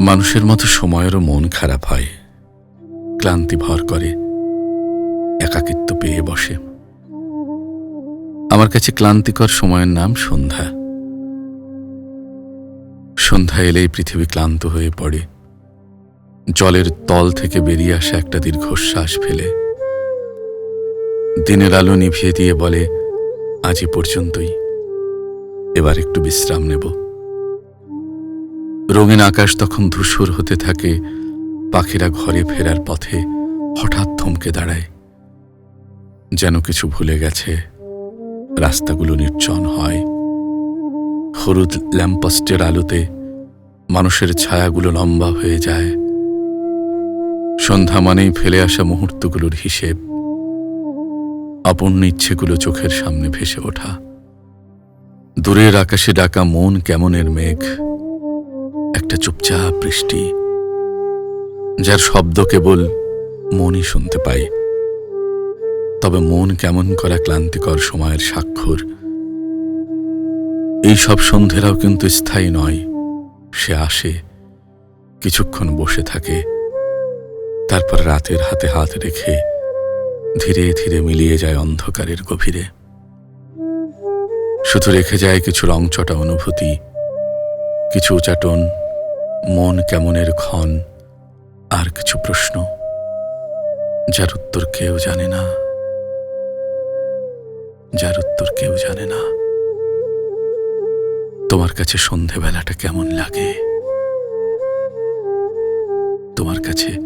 মানুষের মতো সময়েরও মন খারাপ হয়। ক্লান্তি ভর করে। একাকিত্ব পেয়ে বসে। আমার কাছে ক্লান্তিকর সময়ের নাম সন্ধ্যা। সন্ধ্যা এলেই পৃথিবী ক্লান্ত হয়ে পড়ে। জলের তল থেকে বেরিয়ে আসা একটা দীর্ঘশ্বাস ফেলে। দিনের আলো নিভিয়ে দিয়ে বলে, আজ পর্যন্তই। এবার একটু বিশ্রাম নেব। রঙিন আকাশ তখন ধূসর হতে থাকে, পাখিরা ঘরে ফেরার পথে হঠাৎ থমকে দাঁড়ায়। যেন কিছু ভুলে গেছে, রাস্তাগুলো নির্জন হয়। হলুদ ল্যাম্পস্টের আলোতে মানুষের ছায়াগুলো লম্বা হয়ে যায়। সন্ধ্যা মানেই ফেলে আসা মুহূর্তগুলোর হিসেব। অপূর্ণ ইচ্ছেগুলো চোখের সামনে ভেসে ওঠা। দূরের আকাশে ডাকা মন কেমনের মেঘ? একটা চুপচাপ বৃষ্টি, যার শব্দ কেবল মনই শুনতে পাই। তবে মন কেমন করা ক্লান্তিকর সময়ের স্বাক্ষর? এই সব সন্ধেরাও কিন্তু স্থায়ী নয়। সে আসে, কিছুক্ষণ বসে থাকে, তারপর রাতের হাতে হাত রেখে ধীরে ধীরে মিলিয়ে যায় অন্ধকারের গভীরে। শুধু রেখে যায় কিছু রংচটা অনুভূতি, কিছু উচাটন, মন কেমনের ক্ষণ, আর কিছু প্রশ্ন, যার উত্তর কেউ জানে না। যার উত্তর কেউ জানে না। তোমার কাছে সন্ধেবেলাটা কেমন লাগে? তোমার কাছে